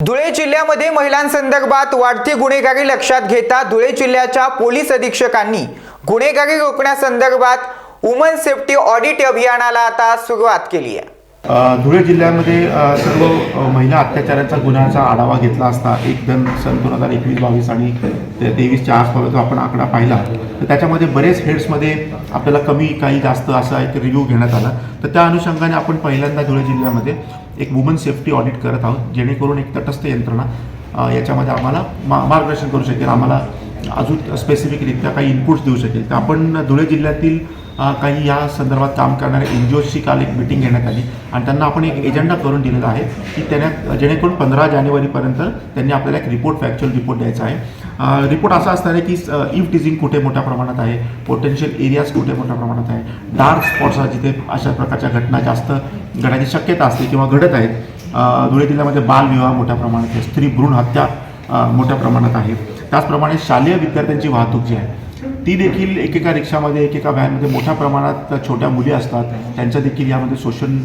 धुळे जिल्ह्यामध्ये महिलांसंदर्भात वाढती गुन्हेगारी लक्षात घेता धुळे जिल्ह्याच्या पोलीस अधीक्षकांनी गुन्हेगारी रोखण्यासंदर्भात वुमन सेफ्टी ऑडिट अभियानाला आता सुरुवात केली आहे. धुळे जिल्ह्यामध्ये सर्व महिला अत्याचाराच्या गुन्ह्याचा आढावा घेतला असता एक जण सन दोन हजार एकवीस बावीस आणि ते- तेवीसच्या आसपास जो आपण आकडा पाहिला तर त्याच्यामध्ये बरेच हेड्समध्ये आपल्याला कमी काही जास्त असा एक रिव्ह्यू घेण्यात आला. तर त्या अनुषंगाने आपण पहिल्यांदा धुळे जिल्ह्यामध्ये एक वुमन सेफ्टी ऑडिट करत आहोत जेणेकरून एक तटस्थ यंत्रणा याच्यामध्ये आम्हाला मा मार्गदर्शन करू शकेल. आम्हाला अजून स्पेसिफिकरित्या काही इनपुट्स देऊ शकेल. तर आपण धुळे जिल्ह्यातील काही या संदर्भात काम करणाऱ्या एन जी ओशी काल एक मिटिंग घेण्यात आली. आणि त्यांना आपण एक एजेंडा करून दिलेला आहे की त्यांना जेणेकरून पंधरा जानेवारीपर्यंत त्यांनी आपल्याला एक रिपोर्ट फॅक्च्युअल रिपोर्ट द्यायचा आहे. रिपोर्ट असा असणार आहे की इफ डिझिंग कुठे मोठ्या प्रमाणात आहे पोटेन्शियल एरियाज कुठे मोठ्या प्रमाणात आहे डार्क स्पॉट्स जिथे अशा प्रकारच्या घटना जास्त घडण्याची शक्यता असते किंवा घडत आहेत. धुळे जिल्ह्यामध्ये बालविवाह मोठ्या प्रमाणात आहे स्त्री भ्रूण हत्या मोठ्या प्रमाणात आहे. त्याचप्रमाणे शालेय विद्यार्थ्यांची वाहतूक जी आहे ती देखील एकेका रिक्षामध्ये एकेका व्हॅनमध्ये मोठ्या प्रमाणात छोट्या मुली असतात. त्यांचं देखील यामध्ये शोषण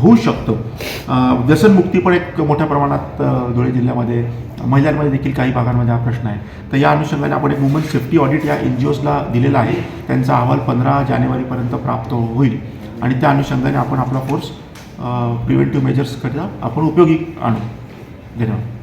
होऊ शकतं. व्यसनमुक्ती पण एक मोठ्या प्रमाणात धुळे जिल्ह्यामध्ये महिलांमध्ये देखील काही भागांमध्ये हा प्रश्न आहे. तर या अनुषंगाने आपण एक वुमन सेफ्टी ऑडिट या एन जी ओजला दिलेला आहे. त्यांचा अहवाल पंधरा जानेवारीपर्यंत प्राप्त होईल. आणि त्या अनुषंगाने आपण आपला फोर्स प्रिव्हेंटिव्ह मेजर्सकरिता आपण उपयोगी आणू. धन्यवाद.